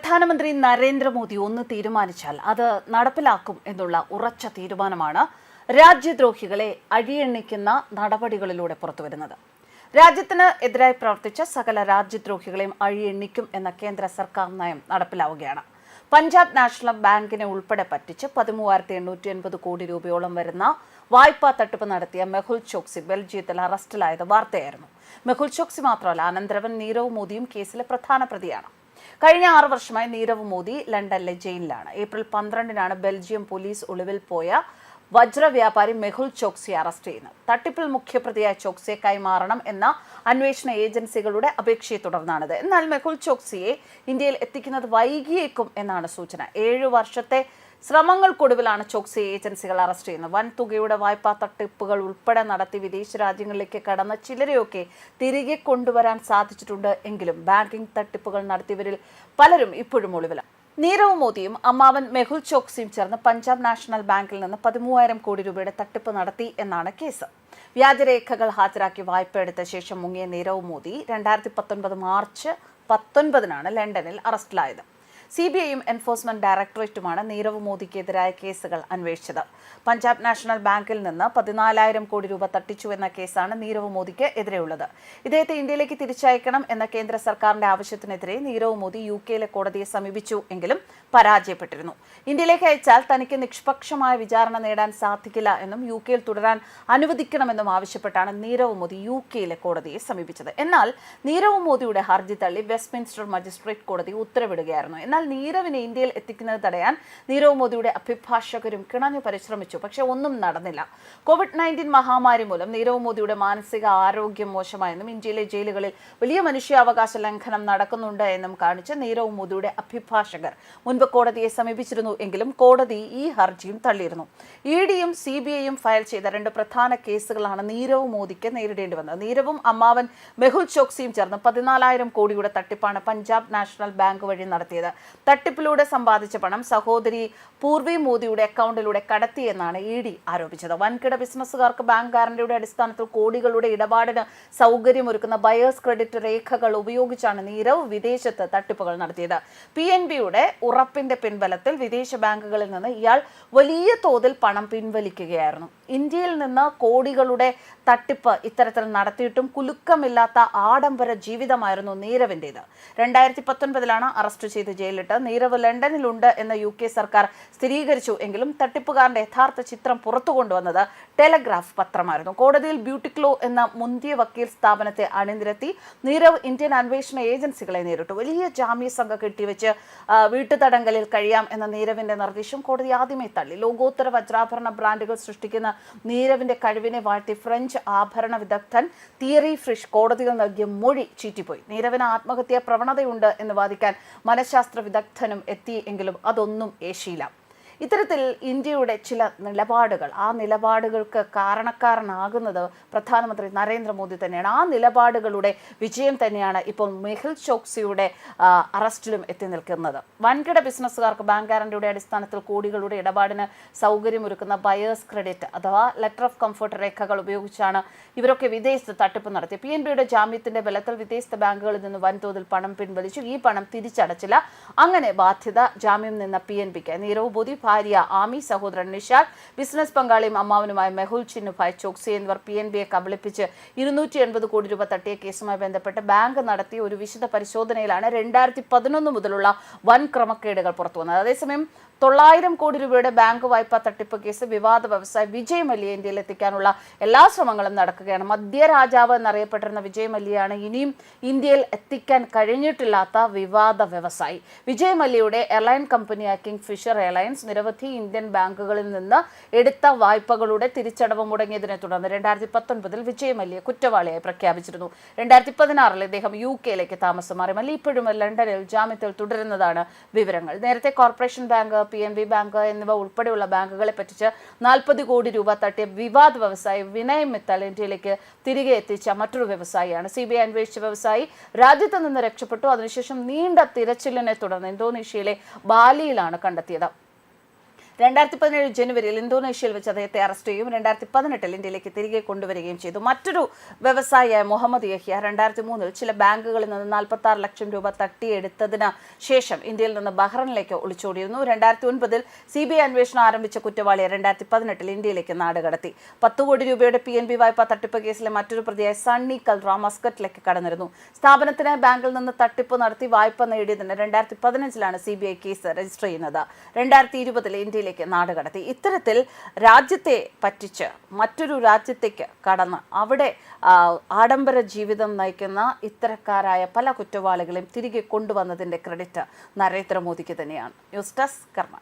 പ്രധാനമന്ത്രി നരേന്ദ്രമോദി ഒന്ന് തീരുമാനിച്ചാൽ അത് നടപ്പിലാക്കും എന്നുള്ള ഉറച്ച തീരുമാനമാണ് രാജ്യദ്രോഹികളെ അഴിയെണ്ണിക്കുന്ന നടപടികളിലൂടെ പുറത്തുവരുന്നത്. രാജ്യത്തിന് എതിരായി പ്രവർത്തിച്ച സകല രാജ്യദ്രോഹികളെയും അഴിയെണ്ണിക്കും എന്ന കേന്ദ്ര സർക്കാർ നയം നടപ്പിലാവുകയാണ്. പഞ്ചാബ് നാഷണൽ ബാങ്കിനെ ഉൾപ്പെടെ പറ്റിച്ച് പതിമൂവായിരത്തി എണ്ണൂറ്റി എൺപത് കോടി രൂപയോളം വരുന്ന വായ്പാ തട്ടിപ്പ് നടത്തിയ മെഹുൽ ചോക്സി ബെൽജിയത്തിൽ അറസ്റ്റിലായത് വാർത്തയായിരുന്നു. മെഹുൽ ചോക്സി മാത്രമല്ല അനന്തരവൻ നീരവ് മോദിയും കേസിലെ പ്രധാന പ്രതിയാണ്. കഴിഞ്ഞ ആറ് വർഷമായി നീരവ് മോദി ലണ്ടനിലെ ജയിലിലാണ്. ഏപ്രിൽ പന്ത്രണ്ടിനാണ് ബെൽജിയം പോലീസ് ഒളിവിൽ പോയ വജ്ര വ്യാപാരി മെഹുൽ ചോക്സിയെ അറസ്റ്റ് ചെയ്യുന്നത്. തട്ടിപ്പിൽ മുഖ്യപ്രതിയായ ചോക്സിയെ കൈമാറണം എന്ന അന്വേഷണ ഏജൻസികളുടെ അപേക്ഷയെ തുടർന്നാണിത്. എന്നാൽ മെഹുൽ ചോക്സിയെ ഇന്ത്യയിൽ എത്തിക്കുന്നത് വൈകിയേക്കും എന്നാണ് സൂചന. ഏഴു വർഷത്തെ ശ്രമങ്ങൾക്കൊടുവിലാണ് ചോക്സി ഏജൻസികൾ അറസ്റ്റ് ചെയ്യുന്നത്. വൻ തുകയുടെ വായ്പാ തട്ടിപ്പുകൾ ഉൾപ്പെടെ നടത്തി വിദേശ രാജ്യങ്ങളിലേക്ക് കടന്ന ചിലരെയൊക്കെ തിരികെ കൊണ്ടുവരാൻ സാധിച്ചിട്ടുണ്ട് എങ്കിലും ബാങ്കിംഗ് തട്ടിപ്പുകൾ നടത്തിയവരിൽ പലരും ഇപ്പോഴും ഒളിവിലാണ്. നീരവ് മോദിയും അമ്മാവൻ മെഹുൽ ചോക്സിയും ചേർന്ന് പഞ്ചാബ് നാഷണൽ ബാങ്കിൽ നിന്ന് പതിമൂവായിരം കോടി രൂപയുടെ തട്ടിപ്പ് നടത്തി എന്നാണ് കേസ്. വ്യാജരേഖകൾ ഹാജരാക്കി വായ്പ എടുത്ത ശേഷം മുങ്ങിയ നീരവ് മോദി രണ്ടായിരത്തി പത്തൊൻപത് മാർച്ച് പത്തൊൻപതിനാണ് ലണ്ടനിൽ അറസ്റ്റിലായത്. സി ബി ഐയും എൻഫോഴ്സ്മെന്റ് ഡയറക്ടറേറ്റുമാണ് നീരവ് മോദിക്കെതിരായ കേസുകൾ അന്വേഷിച്ചത്. പഞ്ചാബ് നാഷണൽ ബാങ്കിൽ നിന്ന് പതിനാലായിരം കോടി രൂപ തട്ടിച്ചുവെന്ന കേസാണ് നീരവ് മോദിക്ക് എതിരെയുള്ളത്. ഇദ്ദേഹത്തെ ഇന്ത്യയിലേക്ക് തിരിച്ചയക്കണം എന്ന കേന്ദ്ര സർക്കാരിന്റെ ആവശ്യത്തിനെതിരെ നീരവ് മോദി യു കെയിലെ കോടതിയെ സമീപിച്ചു എങ്കിലും പരാജയപ്പെട്ടിരുന്നു. ഇന്ത്യയിലേക്ക് അയച്ചാൽ തനിക്ക് നിഷ്പക്ഷമായ വിചാരണ നേടാൻ സാധിക്കില്ല എന്നും യു കെയിൽ തുടരാൻ അനുവദിക്കണമെന്നും ആവശ്യപ്പെട്ടാണ് നീരവ് മോദി യു കെയിലെ കോടതിയെ സമീപിച്ചത്. എന്നാൽ നീരവ് മോദിയുടെ ഹർജി തള്ളി വെസ്റ്റ്മിൻസ്റ്റർ മജിസ്ട്രേറ്റ് കോടതി ഉത്തരവിടുകയായിരുന്നു. എന്നാൽ നീരവിനെ ഇന്ത്യയിൽ എത്തിക്കുന്നത് തടയാൻ നീരവ് മോദിയുടെ അഭിഭാഷകരും കിണഞ്ഞു പരിശ്രമിച്ചു. പക്ഷേ ഒന്നും നടന്നില്ല. കോവിഡ് നയന്റീൻ മഹാമാരി മൂലം നീരവ് മോദിയുടെ മാനസിക ആരോഗ്യം മോശമായെന്നും ഇന്ത്യയിലെ ജയിലുകളിൽ വലിയ മനുഷ്യാവകാശ ലംഘനം നടക്കുന്നുണ്ട് എന്നും കാണിച്ച് നീരവ് മോദിയുടെ അഭിഭാഷകർ മുൻപ് കോടതിയെ സമീപിച്ചിരുന്നു എങ്കിലും കോടതി ഈ ഹർജിയും തള്ളിയിരുന്നു. ഇ ഡിയും സി ബി ഐയും ഫയൽ ചെയ്ത രണ്ട് പ്രധാന കേസുകളാണ് നീരവ് മോദിക്ക് നേരിടേണ്ടി വന്നത്. നീരവും അമ്മാവൻ മെഹുൽ ചോക്സിയും ചേർന്ന് പതിനാലായിരം കോടിയുടെ തട്ടിപ്പാണ് പഞ്ചാബ് നാഷണൽ ബാങ്ക് വഴി നടത്തിയത്. തട്ടിപ്പിലൂടെ സമ്പാദിച്ച പണം സഹോദരി പൂർവി മോദിയുടെ അക്കൗണ്ടിലൂടെ കടത്തിയെന്നാണ് ഇ ഡി ആരോപിച്ചത്. വൻകിട ബിസിനസ്സുകാർക്ക് ബാങ്ക് ഗ്യാരണ്ടിയുടെ അടിസ്ഥാനത്തിൽ കോടികളുടെ ഇടപാടിന് സൗകര്യമൊരുക്കുന്ന ബയേഴ്സ് ക്രെഡിറ്റ് രേഖകൾ ഉപയോഗിച്ചാണ് നീരവ് വിദേശത്ത് തട്ടിപ്പുകൾ നടത്തിയത്. പി എൻ ബിയുടെ ഉറപ്പിന്റെ പിൻബലത്തിൽ വിദേശ ബാങ്കുകളിൽ നിന്ന് ഇയാൾ വലിയ തോതിൽ പണം പിൻവലിക്കുകയായിരുന്നു. ഇന്ത്യയിൽ നിന്ന് കോടികളുടെ തട്ടിപ്പ് ഇത്തരത്തിൽ നടത്തിയിട്ടും കുലുക്കമില്ലാത്ത ആഡംബര ജീവിതമായിരുന്നു നീരവിന്റേത് രണ്ടായിരത്തി പത്തൊൻപതിലാണ് അറസ്റ്റ് ചെയ്ത് ജയിലിട്ട് നീരവ് ലണ്ടനിലുണ്ട് എന്ന് യു കെ സർക്കാർ സ്ഥിരീകരിച്ചു എങ്കിലും തട്ടിപ്പുകാരന്റെ യഥാർത്ഥ ചിത്രം പുറത്തു കൊണ്ടുവന്നത് ടെലഗ്രാഫ് പത്രമായിരുന്നു. കോടതിയിൽ ബ്യൂട്ടിക്ലോ എന്ന മുന്തിയ വക്കീൽ സ്ഥാപനത്തെ അണിനിരത്തി നീരവ് ഇന്ത്യൻ അന്വേഷണ ഏജൻസികളെ നേരിട്ടു. വലിയ ജാമ്യ സംഘം കെട്ടിവെച്ച് വീട്ടുതടങ്കലിൽ കഴിയാം എന്ന നീരവിന്റെ നിർദ്ദേശം കോടതി ആദ്യമേ തള്ളി. ലോകോത്തര വജ്രാഭരണ ബ്രാൻഡുകൾ സൃഷ്ടിക്കുന്ന നീരവിന്റെ കഴിവിനെ വാഴ്ത്തി ഫ്രഞ്ച് ആഭരണ വിദഗ്ധൻ തിയറി ഫ്രിഷ് കോടതിയിൽ നൽകിയ മൊഴി ചീറ്റിപ്പോയി. നീരവിന് ആത്മഹത്യാ പ്രവണതയുണ്ട് എന്ന് വാദിക്കാൻ മനഃശാസ്ത്ര വിദഗ്ധനും എത്തി എങ്കിലും അതൊന്നും ഏശിയില്ല. ഇത്തരത്തിൽ ഇന്ത്യയുടെ ചില നിലപാടുകൾ ആ നിലപാടുകൾക്ക് കാരണക്കാരനാകുന്നത് പ്രധാനമന്ത്രി നരേന്ദ്രമോദി തന്നെയാണ്. ആ നിലപാടുകളുടെ വിജയം തന്നെയാണ് ഇപ്പോൾ മെഹുൽ ചോക്സിയുടെ അറസ്റ്റിലും എത്തി നിൽക്കുന്നത്. വൻകിട ബിസിനസ്സുകാർക്ക് ബാങ്ക് ഗ്യാരണ്ടിയുടെ അടിസ്ഥാനത്തിൽ കോടികളുടെ ഇടപാടിന് സൗകര്യമൊരുക്കുന്ന ബയേഴ്സ് ക്രെഡിറ്റ് അഥവാ ലെറ്റർ ഓഫ് കംഫർട്ട് രേഖകൾ ഉപയോഗിച്ചാണ് ഇവരൊക്കെ വിദേശത്ത് തട്ടിപ്പ് നടത്തി. പി എൻ ബിയുടെ ജാമ്യത്തിന്റെ ബലത്തിൽ വിദേശത്തെ ബാങ്കുകളിൽ നിന്ന് വൻതോതിൽ പണം പിൻവലിച്ചു. ഈ പണം തിരിച്ചടച്ചില്ല. അങ്ങനെ ബാധ്യത ജാമ്യം നിന്ന പി എൻ ബിക്ക്. നീരവ് മോദി ഭാര്യ ആമി സഹോദരൻ നിഷാദ് ബിസിനസ് പങ്കാളിയും അമ്മാവനുമായ മെഹുൽ ചിന്നുഭായ് ചോക്സി എന്നിവർ പി എൻ ബിയെ കബളിപ്പിച്ച് ഇരുന്നൂറ്റി എൺപത് കോടി രൂപ തട്ടിയ കേസുമായി ബന്ധപ്പെട്ട് ബാങ്ക് നടത്തിയ ഒരു വിശദ പരിശോധനയിലാണ് രണ്ടായിരത്തി പതിനൊന്ന് മുതലുള്ള വൻ ക്രമക്കേടുകൾ പുറത്തുവന്നത്. അതേസമയം തൊള്ളായിരം കോടി രൂപയുടെ ബാങ്ക് വായ്പ തട്ടിപ്പ് കേസ് വിവാദ വ്യവസായി വിജയ് മല്യ ഇന്ത്യയിൽ എത്തിക്കാനുള്ള എല്ലാ ശ്രമങ്ങളും നടക്കുകയാണ്. മധ്യരാജാവ് എന്നറിയപ്പെട്ടിരുന്ന വിജയ് മല്യയാണ് ഇനിയും ഇന്ത്യയിൽ എത്തിക്കാൻ കഴിഞ്ഞിട്ടില്ലാത്ത വിവാദ വ്യവസായി. വിജയ് മല്യയുടെ എയർലൈൻ കമ്പനിയായ കിങ് ഫിഷർ എയർലൈൻസ് നിരവധി ഇന്ത്യൻ ബാങ്കുകളിൽ നിന്ന് എടുത്ത വായ്പകളുടെ തിരിച്ചടവ് മുടങ്ങിയതിനെ തുടർന്ന് രണ്ടായിരത്തി പത്തൊൻപതിൽ വിജയ് മല്യ കുറ്റവാളിയായി പ്രഖ്യാപിച്ചിരുന്നു. രണ്ടായിരത്തി പതിനാറിൽ ഇദ്ദേഹം യു കെയിലേക്ക് താമസം മാറി. മല്യ ഇപ്പോഴും ലണ്ടനിൽ ജാമ്യത്തിൽ തുടരുന്നതാണ് വിവരങ്ങൾ. നേരത്തെ Corporation Bank P N B bank എന്നിവ ഉൾപ്പെടെയുള്ള ബാങ്കുകളെ പറ്റിച്ച് നാൽപ്പത് കോടി രൂപ തട്ടിയ വിവാദ വ്യവസായി വിനയ് മിത്തൽ ഇന്ത്യയിലേക്ക് തിരികെ എത്തിച്ച മറ്റൊരു വ്യവസായിയാണ്. സി ബി ഐ അന്വേഷിച്ച വ്യവസായി രാജ്യത്ത് നിന്ന് രക്ഷപ്പെട്ടു. അതിനുശേഷം നീണ്ട തിരച്ചിലിനെ തുടർന്ന് ഇന്തോനേഷ്യയിലെ ബാലിയിലാണ് കണ്ടെത്തിയത്. രണ്ടായിരത്തി പതിനേഴ് ജനുവരിയിൽ ഇന്തോനേഷ്യയിൽ വെച്ച് അദ്ദേഹത്തെ അറസ്റ്റ് ചെയ്യും. രണ്ടായിരത്തി പതിനെട്ടിൽ ഇന്ത്യയിലേക്ക് തിരികെ കൊണ്ടുവരികയും ചെയ്തു. മറ്റൊരു വ്യവസായിയായ മുഹമ്മദ് യഹിയ രണ്ടായിരത്തി മൂന്നിൽ ചില ബാങ്കുകളിൽ നിന്ന് നാൽപ്പത്തി ആറ് ലക്ഷം രൂപ തട്ടിയെടുത്തതിന് ശേഷം ഇന്ത്യയിൽ നിന്ന് ബഹ്റൈനിലേക്ക് ഒളിച്ചോടിയിരുന്നു. രണ്ടായിരത്തി ഒൻപതിൽ സി ബി ഐ അന്വേഷണം ആരംഭിച്ച കുറ്റവാളിയെ രണ്ടായിരത്തി പതിനെട്ടിൽ ഇന്ത്യയിലേക്ക് നാടുകടത്തി പത്ത് കോടി രൂപയുടെ പി എൻ ബി വായ്പ തട്ടിപ്പ് കേസിലെ മറ്റൊരു പ്രതിയായ സണ്ണി കൽറ മസ്കറ്റിലേക്ക് കടന്നിരുന്നു. സ്ഥാപനത്തിന് ബാങ്കിൽ നിന്ന് തട്ടിപ്പ് നടത്തി വായ്പ നേടിയതിന് രണ്ടായിരത്തി പതിനഞ്ചിലാണ് C B I case register ചെയ്യുന്നത്. രണ്ടായിരത്തി ഇരുപതിൽ ഇന്ത്യയിലേക്ക് നാടുകടത്തി ഇത്തരത്തിൽ രാജ്യത്തെ പറ്റിച്ച് മറ്റൊരു രാജ്യത്തേക്ക് കടന്ന് അവിടെ ആഡംബര ജീവിതം നയിക്കുന്ന ഇത്തരക്കാരായ പല കുറ്റവാളികളെയും തിരികെ കൊണ്ടുവന്നതിന്റെ ക്രെഡിറ്റ് നരേന്ദ്രമോദിക്ക് തന്നെയാണ്. ന്യൂസ് ഡെസ്ക് കർമ്മ